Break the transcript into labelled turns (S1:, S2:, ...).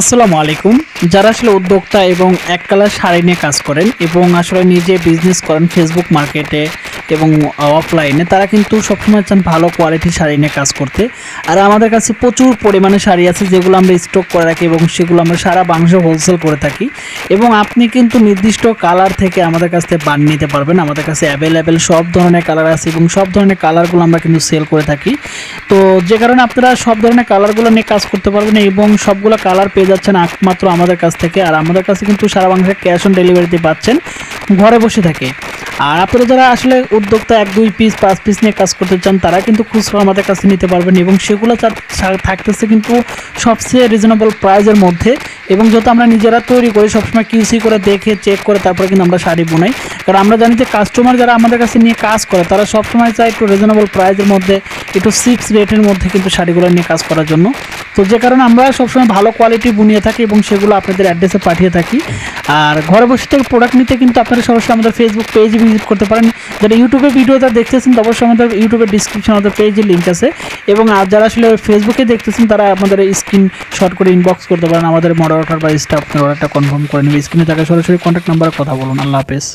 S1: আসসালামু আলাইকুম। যারা আসলে উদ্যোক্তা এবং এক কালার শাড়ি নিয়ে কাজ করেন এবং আসলে নিজে বিজনেস করেন ফেসবুক মার্কেটে এবং অফলাইনে তারা কিন্তু সবসময় চান ভালো কোয়ালিটির শাড়ি নিয়ে কাজ করতে। আর আমাদের কাছে প্রচুর পরিমাণে শাড়ি আছে যেগুলো আমরা স্টক করে রাখি এবং সেগুলো আমরা সারা বাংলাদেশে হোলসেল করে থাকি। এবং আপনি কিন্তু নির্দিষ্ট কালার থেকে আমাদের কাছ থেকে বান নিতে পারবেন। আমাদের কাছে অ্যাভেলেবেল সব ধরনের কালার আছে এবং সব ধরনের কালারগুলো আমরা কিন্তু সেল করে থাকি। তো যে কারণে আপনারা সব ধরনের কালারগুলো নিয়ে কাজ করতে পারবেন এবং সবগুলো কালার পেয়ে যাচ্ছেন একমাত্র আমাদের কাছ থেকে। আর আমাদের কাছে কিন্তু সারা বাংলাদেশে ক্যাশ অন ডেলিভারিতে পাচ্ছেন, ঘরে বসে থাকে। আর আপনারা যারা আসলে উদ্যোক্তা, এক, দুই পিস পাঁচ পিস নিয়ে কাজ করতে চান, তারা কিন্তু খুচরো আমাদের কাছে নিতে পারবেন এবং সেগুলো থাকতেছে কিন্তু সবচেয়ে রিজনেবল প্রাইজের মধ্যে। এবং যেহেতু আমরা নিজেরা তৈরি করি, সবসময় কিউসি করে দেখে চেক করে তারপরে কিন্তু আমরা শাড়ি বোনাই। কারণ আমরা জানি যে কাস্টমার যারা আমাদের কাছে নিয়ে কাজ করে, তারা সবসময় চায় একটু রিজনেবল প্রাইজের মধ্যে একটু সিক্স রেটের মধ্যে কিন্তু শাড়িগুলো নিয়ে কাজ করার জন্য। তো যে কারণে আমরা সবসময় ভালো কোয়ালিটি বুনিয়ে থাকি এবং সেগুলো আপনাদের অ্যাড্রেসে পাঠিয়ে থাকি। আর ঘরে বসে থেকে প্রোডাক্ট নিতে কিন্তু আপনারা সরাসরি আমাদের ফেসবুক পেজে ভিজিট করতে পারেন। যারা ইউটিউবে ভিডিওটা দেখতেছেন অবশ্যই আমাদের ইউটিউবের ডিসক্রিপশন আমাদের পেজে লিঙ্ক আছে। এবং আর যারা আসলে ফেসবুকে দেখতেছেন, তারা আমাদের স্ক্রিন শট করে ইনবক্স করতে পারেন। আমাদের মডারেটর বা স্টাফ অর্ডারটা কনফার্ম করে নেবে। স্ক্রিনে থাকা সরাসরি কন্ট্যাক্ট নাম্বারে কথা বলুন। আল্লাহ হাফেজ।